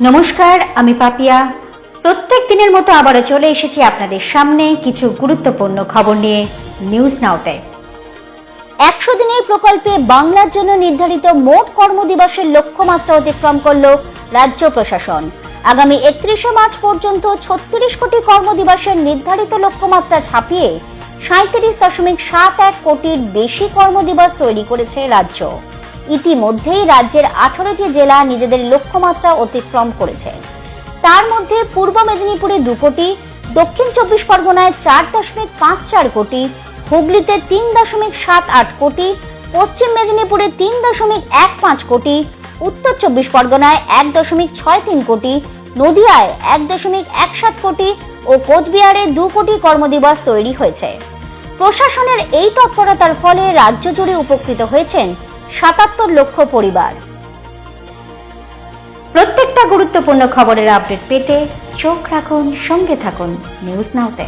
নমস্কার, আমি পাপিয়া। প্রত্যেক দিনের মতো আবারও চলে এসেছি আপনাদের সামনে কিছু গুরুত্বপূর্ণ খবর নিয়ে নিউজ নাওতে একশো দিনের প্রকল্পে বাংলার জন্য নির্ধারিত মোট কর্মদিবসের লক্ষ্যমাত্রা অতিক্রম করল রাজ্য প্রশাসন। আগামী একত্রিশে মার্চ পর্যন্ত ছত্রিশ কোটি কর্মদিবসের নির্ধারিত লক্ষ্যমাত্রা ছাপিয়ে সাঁত্রিশ দশমিক সাত এক কোটির বেশি কর্মদিবস তৈরি করেছে রাজ্য। ইতিমধ্যেই রাজ্যের আঠারোটি জেলা নিজেদের লক্ষ্যমাত্রা অতিক্রম করেছে। তার মধ্যে পূর্ব মেদিনীপুরে দু কোটি, দক্ষিণ চব্বিশ পরগনায় চার দশমিক পাঁচ চার কোটি, হুগলিতে তিন দশমিক সাত আট কোটি, পশ্চিম মেদিনীপুরে তিন দশমিক এক পাঁচ কোটি, উত্তর চব্বিশ পরগনায় এক দশমিক ছয় তিন কোটি, নদিয়ায় এক দশমিক এক সাত কোটি ও কোচবিহারে দু কোটি কর্মদিবস তৈরি হয়েছে। প্রশাসনের এই তৎপরতার ফলে রাজ্য জুড়ে উপকৃত হয়েছেন সাতাত্তর লক্ষ পরিবার। প্রত্যেকটা গুরুত্বপূর্ণ খবরের আপডেট পেতে চোখ রাখুন সঙ্গে থাকুন নিউজ নাওতে।